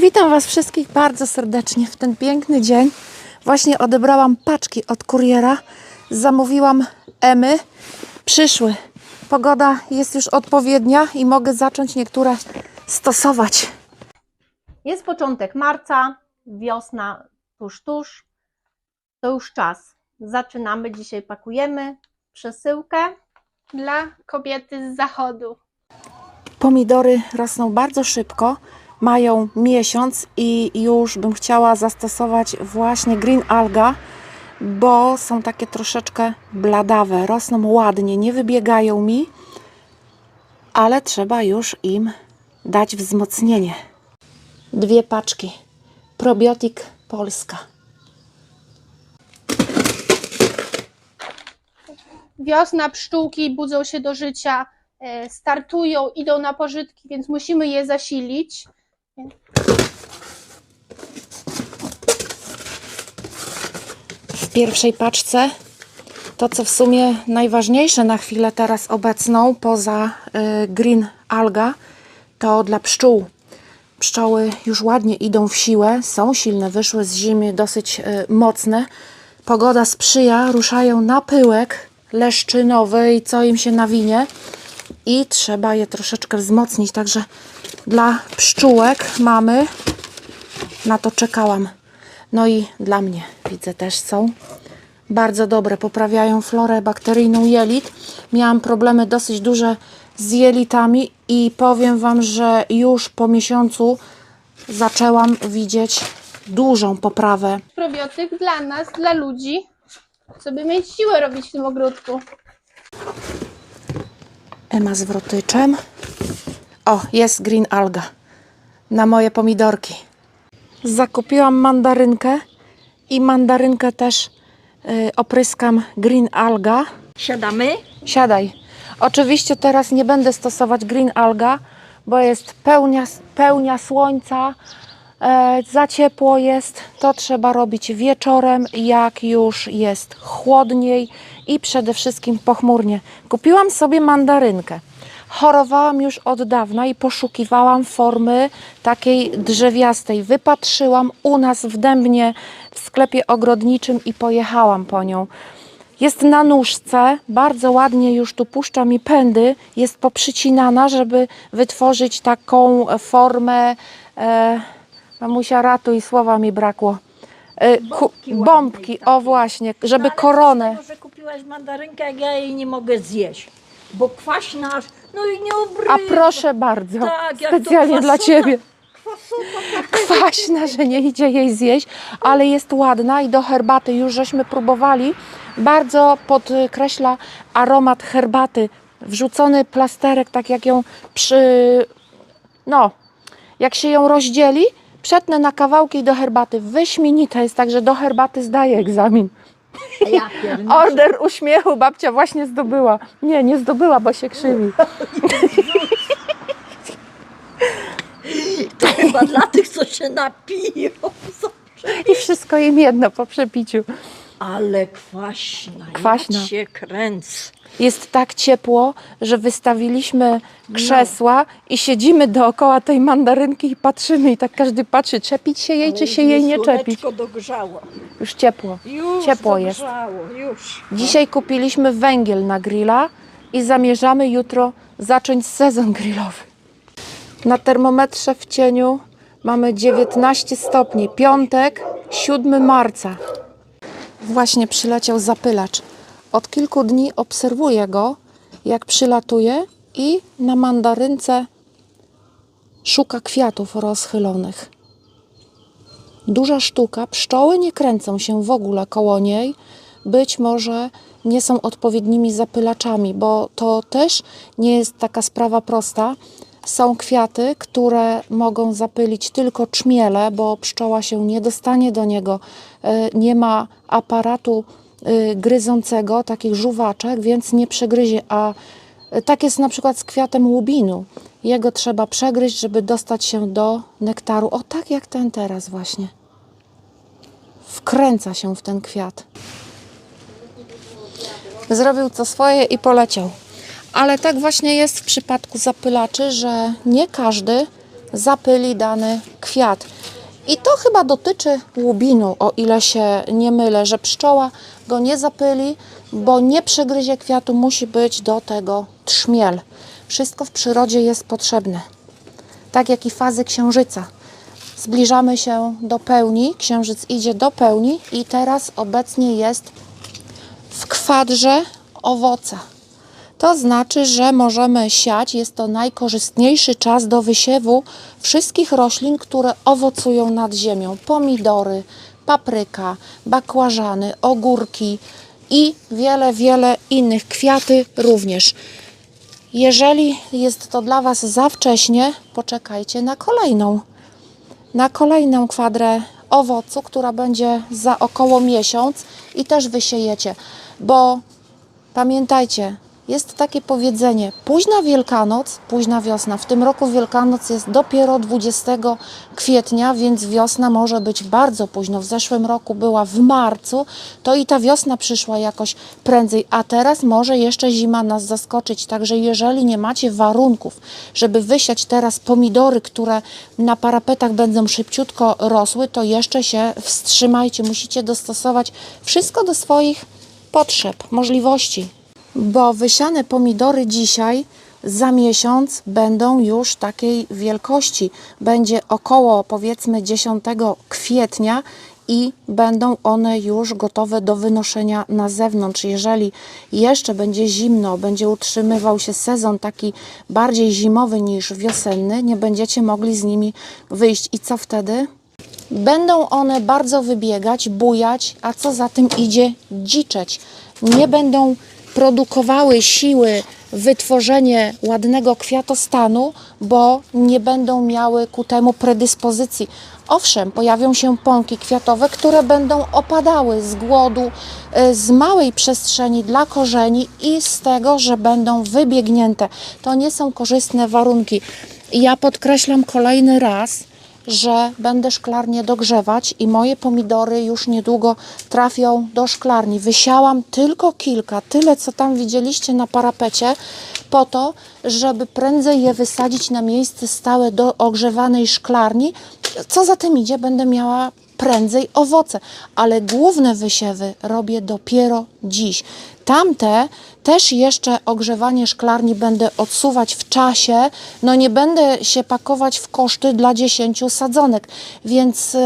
Witam Was wszystkich bardzo serdecznie w ten piękny dzień. Właśnie odebrałam paczki od kuriera. Zamówiłam Emy. Przyszły. Pogoda jest już odpowiednia i mogę zacząć niektóre stosować. Jest początek marca, wiosna tuż, tuż. To już czas. Zaczynamy. Dzisiaj pakujemy przesyłkę. dla kobiety z zachodu. Pomidory rosną bardzo szybko, mają miesiąc i już bym chciała zastosować właśnie green alga, bo są takie troszeczkę bladawe, rosną ładnie, nie wybiegają mi, ale trzeba już im dać wzmocnienie. Dwie paczki. Probiotik Polska. Wiosna, pszczółki budzą się do życia, e, startują, idą na pożytki, więc musimy je zasilić. W pierwszej paczce to, co w sumie najważniejsze na chwilę teraz obecną, poza y, green alga, to dla pszczół. Pszczoły już ładnie idą w siłę, są silne, wyszły z zimy dosyć y, mocne. Pogoda sprzyja, ruszają na pyłek leszczynowy i co im się nawinie. I trzeba je troszeczkę wzmocnić, także dla pszczółek mamy, na to czekałam. No i dla mnie widzę też są bardzo dobre. Poprawiają florę bakteryjną jelit. Miałam problemy dosyć duże z jelitami i powiem Wam, że już po miesiącu zaczęłam widzieć dużą poprawę. Probiotyk dla nas, dla ludzi, żeby mieć siłę robić w tym ogródku. Ema z wrotyczem. O, jest green alga na moje pomidorki. Zakupiłam mandarynkę i mandarynkę też y, opryskam green alga. Siadamy? Siadaj. Oczywiście teraz nie będę stosować green alga, bo jest pełnia, pełnia słońca, e, za ciepło jest. To trzeba robić wieczorem, jak już jest chłodniej i przede wszystkim pochmurnie. Kupiłam sobie mandarynkę. Chorowałam już od dawna i poszukiwałam formy takiej drzewiastej. Wypatrzyłam u nas w Dębnie w sklepie ogrodniczym i pojechałam po nią. Jest na nóżce, bardzo ładnie już tu puszcza mi pędy, jest poprzycinana, żeby wytworzyć taką formę. E, mamusia, ratuj, słowa mi brakło. E, Bombki o właśnie, żeby No, koronę. Może kupiłaś mandarynkę, jak ja jej nie mogę zjeść. Bo kwaśna no i nie obrywa. A proszę bardzo, Tak, specjalnie dla Ciebie. Kwaśna, że nie idzie jej zjeść, ale jest ładna i do herbaty już żeśmy próbowali. Bardzo podkreśla aromat herbaty. Wrzucony plasterek, tak jak ją przy. No, jak się ją rozdzieli, przetnę na kawałki do herbaty. Wyśmienita jest, także do herbaty zdaje egzamin. Ja. Order uśmiechu babcia właśnie zdobyła. Nie, nie zdobyła, bo się krzywi. To chyba dla tych, co się napiją. I wszystko im jedno po przepiciu. Ale kwaśna. Kwaśna. Ja się kręcę. jest tak ciepło, że wystawiliśmy krzesła i siedzimy dookoła tej mandarynki i patrzymy i tak każdy patrzy, czepić się jej, czy się jej nie czepić. Słoneczko dogrzało. Już ciepło. Już Ciepło jest. dogrzało, już. Dzisiaj kupiliśmy węgiel na grilla i zamierzamy jutro zacząć sezon grillowy. Na termometrze w cieniu mamy 19 stopni. Piątek, 7 marca. Właśnie przyleciał zapylacz. Od kilku dni obserwuję go, jak przylatuje i na mandarynce szuka kwiatów rozchylonych. Duża sztuka, pszczoły nie kręcą się w ogóle koło niej. Być może nie są odpowiednimi zapylaczami, bo to też nie jest taka sprawa prosta. Są kwiaty, które mogą zapylić tylko czmiele, bo pszczoła się nie dostanie do niego. E, Nie ma aparatu y, gryzącego, takich żuwaczek, więc nie przegryzie. A y, tak jest na przykład z kwiatem łubinu. Jego trzeba przegryźć, żeby dostać się do nektaru. O, tak jak ten teraz właśnie. Wkręca się w ten kwiat. Zrobił co swoje i poleciał. Ale tak właśnie jest w przypadku zapylaczy, że nie każdy zapyli dany kwiat. I to chyba dotyczy łubinu, o ile się nie mylę, że pszczoła go nie zapyli, bo nie przegryzie kwiatu, musi być do tego trzmiel. Wszystko w przyrodzie jest potrzebne. Tak jak i fazy księżyca. Zbliżamy się do pełni, księżyc idzie do pełni i teraz obecnie jest w kwadrze owoca. To znaczy, że możemy siać, jest to najkorzystniejszy czas do wysiewu wszystkich roślin, które owocują nad ziemią. Pomidory, papryka, bakłażany, ogórki i wiele, wiele innych. Kwiaty również. Jeżeli jest to dla Was za wcześnie, poczekajcie na kolejną. Na kolejną kwadrę owocu, która będzie za około miesiąc i też wysiejecie, bo Pamiętajcie, jest takie powiedzenie: późna Wielkanoc, późna wiosna. W tym roku Wielkanoc jest dopiero 20 kwietnia, więc wiosna może być bardzo późno. W zeszłym roku była w marcu, to i ta wiosna przyszła jakoś prędzej, a teraz może jeszcze zima nas zaskoczyć. Także jeżeli nie macie warunków, żeby wysiać teraz pomidory, które na parapetach będą szybciutko rosły, to jeszcze się wstrzymajcie. Musicie dostosować wszystko do swoich potrzeb, możliwości. Bo wysiane pomidory dzisiaj za miesiąc będą już takiej wielkości. Będzie około powiedzmy 10 kwietnia i będą one już gotowe do wynoszenia na zewnątrz. Jeżeli jeszcze będzie zimno, będzie utrzymywał się sezon taki bardziej zimowy niż wiosenny, nie będziecie mogli z nimi wyjść. I co wtedy? Będą one bardzo wybiegać, bujać, a co za tym idzie, dziczeć. Nie będą produkowały siły wytworzenie ładnego kwiatostanu, bo nie będą miały ku temu predyspozycji. Owszem, pojawią się pąki kwiatowe, które będą opadały z głodu, y, z małej przestrzeni dla korzeni i z tego, że będą wybiegnięte. To nie są korzystne warunki. Ja podkreślam kolejny raz, że będę szklarnię dogrzewać i moje pomidory już niedługo trafią do szklarni. Wysiałam tylko kilka, tyle co tam widzieliście na parapecie, po to, żeby prędzej je wysadzić na miejsce stałe do ogrzewanej szklarni. Co za tym idzie, będę miała prędzej owoce, ale główne wysiewy robię dopiero dziś. Tamte też jeszcze ogrzewanie szklarni będę odsuwać w czasie. No nie będę się pakować w koszty dla 10 sadzonek, więc y,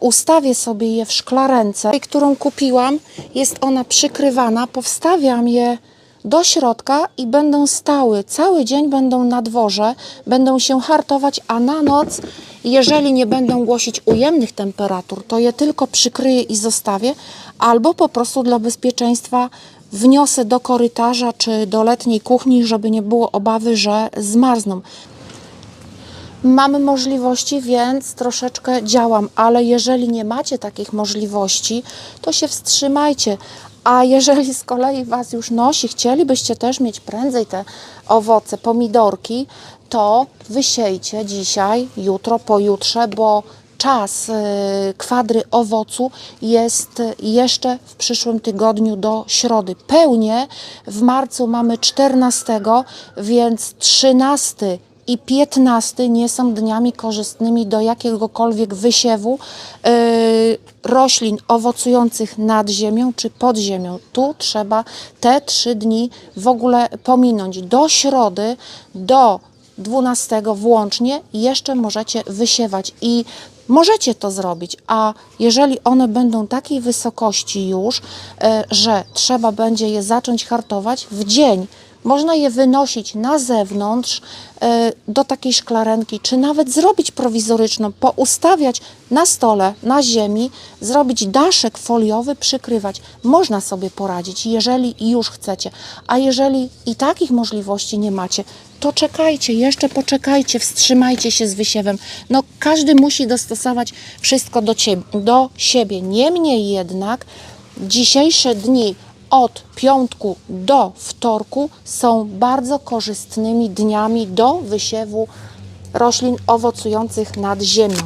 ustawię sobie je w szklarence, którą kupiłam. Jest ona przykrywana, powstawiam je do środka i będą stały. Cały dzień będą na dworze, będą się hartować, a na noc, jeżeli nie będą głosić ujemnych temperatur, to je tylko przykryję i zostawię, albo po prostu dla bezpieczeństwa wniosę do korytarza czy do letniej kuchni, żeby nie było obawy, że zmarzną. Mamy możliwości, więc troszeczkę działam, ale jeżeli nie macie takich możliwości, to się wstrzymajcie. A jeżeli z kolei Was już nosi, chcielibyście też mieć prędzej te owoce, pomidorki, to wysiejcie dzisiaj, jutro, pojutrze, bo czas y, kwadry owocu jest jeszcze w przyszłym tygodniu do środy. Pełnie w marcu mamy 14, więc 13 i 15 nie są dniami korzystnymi do jakiegokolwiek wysiewu yy, roślin owocujących nad ziemią czy pod ziemią. Tu trzeba te trzy dni w ogóle pominąć. Do środy, do 12 włącznie jeszcze możecie wysiewać i możecie to zrobić, a jeżeli one będą takiej wysokości już, e, że trzeba będzie je zacząć hartować w dzień, można je wynosić na zewnątrz e, do takiej szklarenki, czy nawet zrobić prowizoryczną, poustawiać na stole, na ziemi, zrobić daszek foliowy, przykrywać. Można sobie poradzić, jeżeli już chcecie. A jeżeli i takich możliwości nie macie, to czekajcie, jeszcze poczekajcie, wstrzymajcie się z wysiewem. No, każdy musi dostosować wszystko do, ciebie, do siebie. Niemniej jednak dzisiejsze dni od piątku do wtorku są bardzo korzystnymi dniami do wysiewu roślin owocujących nad ziemią.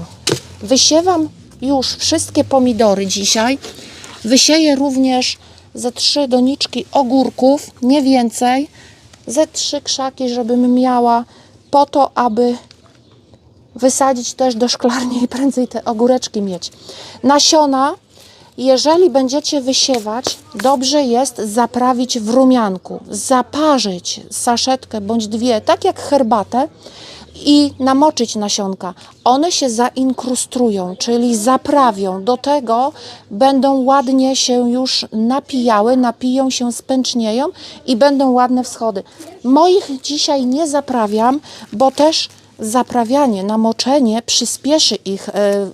Wysiewam już wszystkie pomidory dzisiaj. Wysieję również ze trzy doniczki ogórków, nie więcej. Ze trzy krzaki, żebym miała po to, aby wysadzić też do szklarni i prędzej te ogóreczki mieć. Nasiona, jeżeli będziecie wysiewać, dobrze jest zaprawić w rumianku, zaparzyć saszetkę bądź dwie, tak jak herbatę i namoczyć nasionka. One się zainkrustrują, czyli zaprawią. Do tego będą ładnie się już napijały, napiją się, spęcznieją i będą ładne wschody. Moich dzisiaj nie zaprawiam, bo też zaprawianie, namoczenie przyspieszy ich e,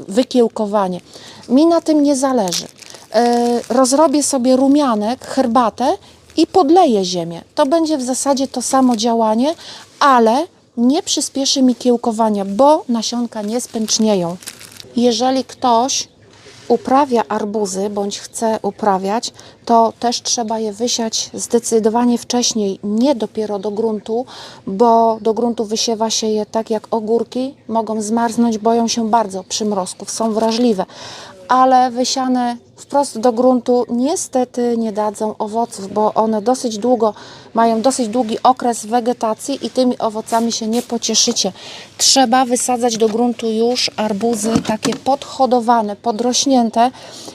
wykiełkowanie. Mi na tym nie zależy. E, rozrobię sobie rumianek, herbatę i podleję ziemię. To będzie w zasadzie to samo działanie, ale nie przyspieszy mi kiełkowania, bo nasionka nie spęcznieją. Jeżeli ktoś uprawia arbuzy bądź chce uprawiać, to też trzeba je wysiać zdecydowanie wcześniej, nie dopiero do gruntu, bo do gruntu wysiewa się je tak jak ogórki, mogą zmarznąć, boją się bardzo przymrozków, są wrażliwe, ale wysiane wprost do gruntu niestety nie dadzą owoców, bo one dosyć długo mają dosyć długi okres wegetacji i tymi owocami się nie pocieszycie. Trzeba wysadzać do gruntu już arbuzy takie podhodowane, podrośnięte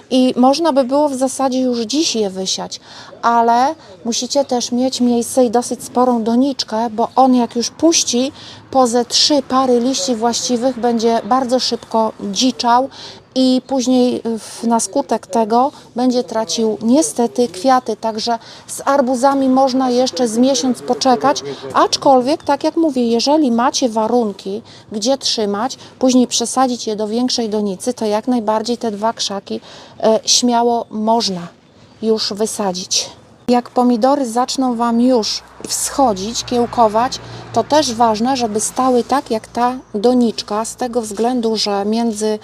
i można by było w zasadzie już dziś je wysiać, ale musicie też mieć miejsce i dosyć sporą doniczkę, bo on jak już puści po ze trzy pary liści właściwych będzie bardzo szybko dziczał i później na skutek tego będzie tracił niestety kwiaty. Także z arbuzami można jeszcze z miesiąc poczekać, aczkolwiek, tak jak mówię, jeżeli macie warunki, gdzie trzymać, później przesadzić je do większej donicy, to jak najbardziej te dwa krzaki e, śmiało można już wysadzić. Jak pomidory zaczną Wam już wschodzić, kiełkować, to też ważne, żeby stały tak jak ta doniczka, z tego względu, że między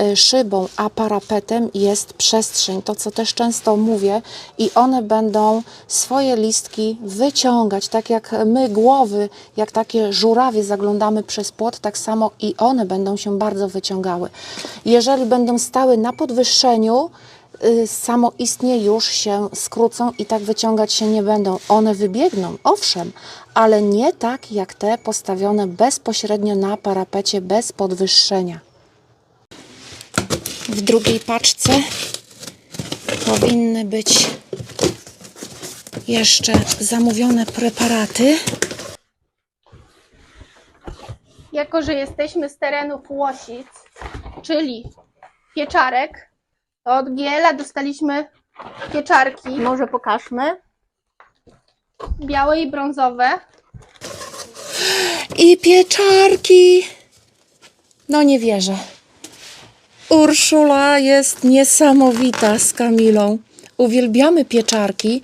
y, szybą a parapetem jest przestrzeń, to co też często mówię, i one będą swoje listki wyciągać, tak jak my głowy, jak takie żurawie zaglądamy przez płot, tak samo i one będą się bardzo wyciągały. Jeżeli będą stały na podwyższeniu, samoistnie już się skrócą i tak wyciągać się nie będą. One wybiegną, owszem, ale nie tak jak te postawione bezpośrednio na parapecie bez podwyższenia. W drugiej paczce powinny być jeszcze zamówione preparaty. Jako, że jesteśmy z terenów Łosic, czyli pieczarek, od Giela dostaliśmy pieczarki Może pokażmy. białe i brązowe. I pieczarki. No nie wierzę. Urszula jest niesamowita z Kamilą. Uwielbiamy pieczarki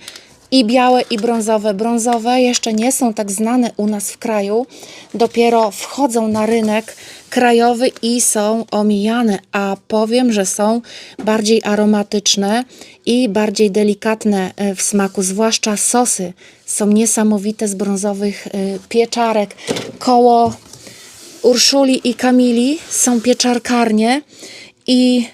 i białe i brązowe. Brązowe jeszcze nie są tak znane u nas w kraju. Dopiero wchodzą na rynek krajowy i są omijane, a powiem, że są bardziej aromatyczne i bardziej delikatne e, w smaku, zwłaszcza sosy są niesamowite z brązowych e, pieczarek. Koło Urszuli i Kamili są pieczarkarnie i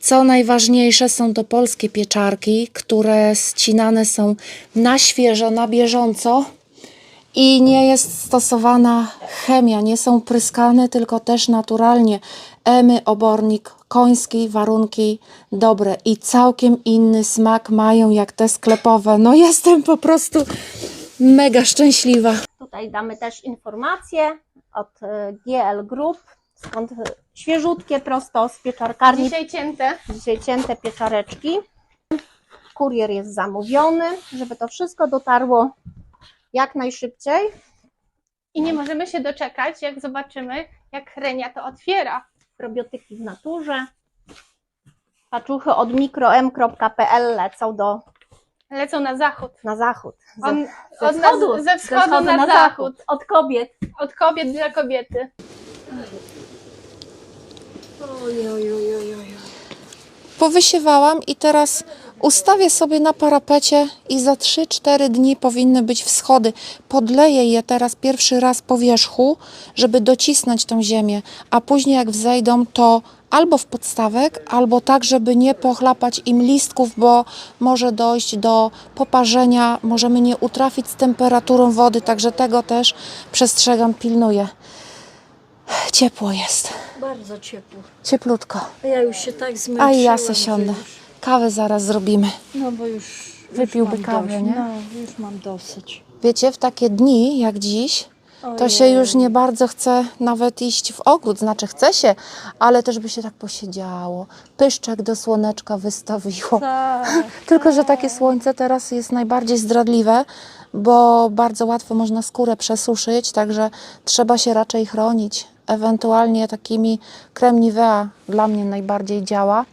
co najważniejsze są to polskie pieczarki, które ścinane są na świeżo, na bieżąco i nie jest stosowana chemia, nie są pryskane, tylko też naturalnie. Emy, obornik, koński, warunki dobre i całkiem inny smak mają jak te sklepowe. No jestem po prostu mega szczęśliwa. Tutaj damy też informacje od e, GL Group, skąd e, świeżutkie prosto z pieczarkarni. Dzisiaj cięte. Dzisiaj cięte pieczareczki. Kurier jest zamówiony, żeby to wszystko dotarło jak najszybciej. I nie możemy się doczekać, jak zobaczymy, jak Renia to otwiera. Probiotyki w naturze. Paczuchy od mikrom.pl lecą do, Lecą na zachód. na zachód. Ze, On, ze od nas, wschodu, ze wschodu na, zachód. Od kobiet. Od kobiet dla kobiety. Powysiewałam i teraz ustawię sobie na parapecie i za 3-4 dni powinny być wschody. Podleję je teraz pierwszy raz po wierzchu, żeby docisnąć tą ziemię, a później jak wzejdą to albo w podstawek, albo tak, żeby nie pochlapać im listków, bo może dojść do poparzenia, możemy nie utrafić z temperaturą wody, także tego też przestrzegam, pilnuję. Ciepło jest. Bardzo ciepło. Cieplutko. A ja już się tak zmęczyłam. A ja se że siądę. już- Kawę zaraz zrobimy. No bo już... Wypiłby już mam kawę, dość. nie? No, już mam dosyć. Wiecie, w takie dni jak dziś, to się Ojej. już nie bardzo chce nawet iść w ogród. Znaczy chce się, ale też by się tak posiedziało. Pyszczek do słoneczka wystawiło. Tak. Tylko, że takie słońce teraz jest najbardziej zdradliwe, bo bardzo łatwo można skórę przesuszyć, także trzeba się raczej chronić. Ewentualnie takimi krem Nivea dla mnie najbardziej działa.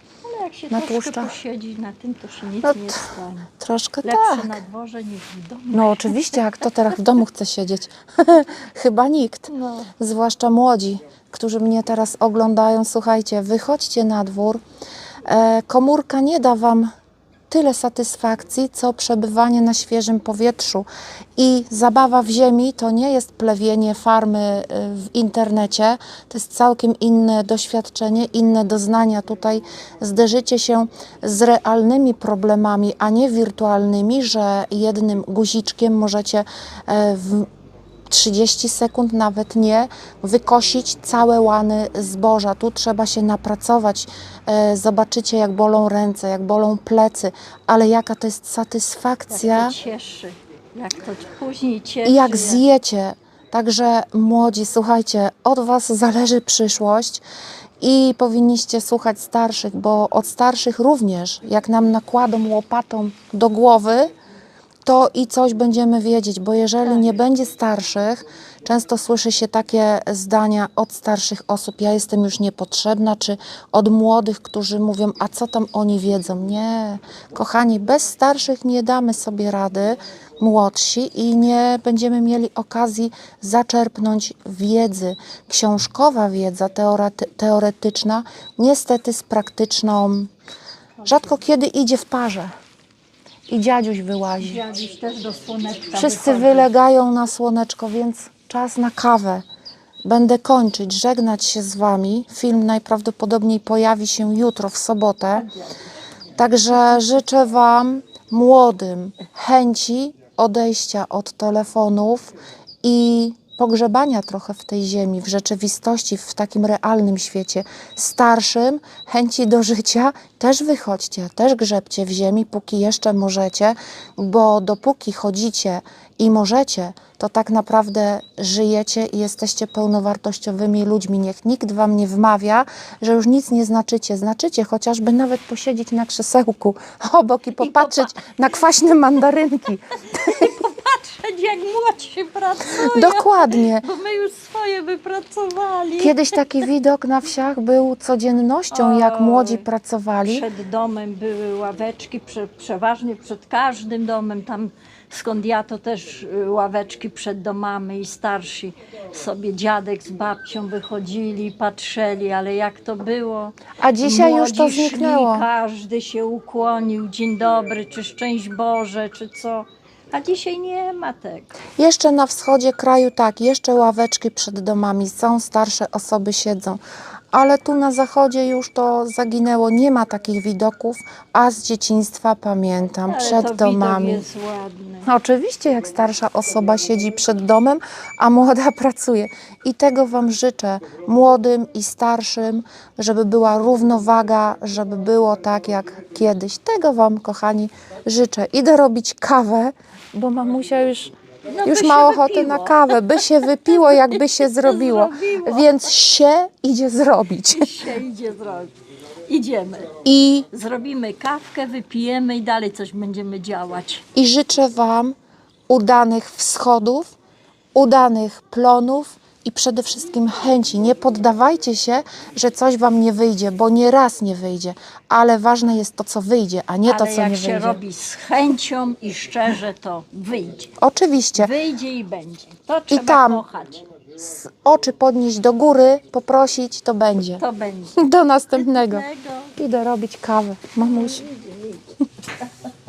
Jak się Na troszkę tłuszczach. posiedzi na tym, to się nic No nie stanie. Troszkę Lepsze tak. na dworze niż w domu. No oczywiście, jak to teraz w domu chce siedzieć? Chyba nikt. No. Zwłaszcza młodzi, którzy mnie teraz oglądają. Słuchajcie, wychodźcie na dwór. E, komórka nie da Wam tyle satysfakcji, co przebywanie na świeżym powietrzu. I zabawa w ziemi to nie jest plewienie farmy y, w internecie, to jest całkiem inne doświadczenie, inne doznania. Tutaj zderzycie się z realnymi problemami, a nie wirtualnymi, że jednym guziczkiem możecie e, w 30 sekund, nawet nie, wykosić całe łany zboża. Tu trzeba się napracować. E, Zobaczycie, jak bolą ręce, jak bolą plecy, ale jaka to jest satysfakcja Jak to cieszy. Jak to później cieszy. i jak zjecie. Także młodzi, słuchajcie, od Was zależy przyszłość i powinniście słuchać starszych, bo od starszych również, jak nam nakładą łopatą do głowy, to i coś będziemy wiedzieć, bo jeżeli nie będzie starszych, często słyszy się takie zdania od starszych osób, ja jestem już niepotrzebna, czy od młodych, którzy mówią, a co tam oni wiedzą? Nie, kochani, bez starszych nie damy sobie rady, młodsi i nie będziemy mieli okazji zaczerpnąć wiedzy. Książkowa wiedza teorety, teoretyczna, niestety z praktyczną, rzadko kiedy idzie w parze. I dziadziuś wyłazi. Dziadziuś też do słoneczka Wszyscy wychodzi. wylegają na słoneczko, więc czas na kawę. Będę kończyć, żegnać się z Wami. Film najprawdopodobniej pojawi się jutro, w sobotę. Także życzę Wam, młodym, chęci odejścia od telefonów i pogrzebania trochę w tej ziemi, w rzeczywistości, w takim realnym świecie. Starszym, chęci do życia, też wychodźcie, też grzebcie w ziemi, póki jeszcze możecie, bo dopóki chodzicie i możecie, to tak naprawdę żyjecie i jesteście pełnowartościowymi ludźmi. Niech nikt Wam nie wmawia, że już nic nie znaczycie. Znaczycie chociażby nawet posiedzieć na krzesełku obok i popatrzeć na kwaśne mandarynki. Patrzeć jak młodsi pracują. Dokładnie. Bo my już swoje wypracowali. Kiedyś taki widok na wsiach był codziennością, jak Oj. młodzi pracowali. Przed domem były ławeczki, prze, przeważnie przed każdym domem, tam skąd ja to też y, ławeczki przed domami i starsi sobie dziadek z babcią wychodzili, patrzeli, ale jak to było. A dzisiaj już to Młodzi zniknęło. Szli, każdy się ukłonił, dzień dobry, czy szczęść Boże, czy co. A dzisiaj nie ma tego. Jeszcze na wschodzie kraju tak, jeszcze ławeczki przed domami są, starsze osoby siedzą. Ale tu na zachodzie już to zaginęło, nie ma takich widoków, a z dzieciństwa pamiętam, Ale przed to domami. widok jest ładny. Oczywiście, jak starsza osoba siedzi przed domem, a młoda pracuje. I tego Wam życzę, młodym i starszym, żeby była równowaga, żeby było tak jak kiedyś. Tego Wam, kochani, życzę. Idę robić kawę, bo mamusia już, No już by ma ochotę na kawę, by się wypiło, jakby się zrobiło. zrobiło. Więc się idzie zrobić. się idzie zrobić. Idziemy. I Zrobimy kawkę, wypijemy i dalej coś będziemy działać. i życzę Wam udanych wschodów, udanych plonów i przede wszystkim chęci. Nie poddawajcie się, że coś Wam nie wyjdzie, bo nie raz nie wyjdzie, ale ważne jest to, co wyjdzie, a nie Ale to, co jak nie się wyjdzie. robi z chęcią i szczerze, to wyjdzie. Oczywiście, Wyjdzie i będzie. To trzeba tam. kochać. z oczy podnieść do góry, poprosić, to będzie. To będzie. Do następnego. Tego. Idę robić kawę, mamuś.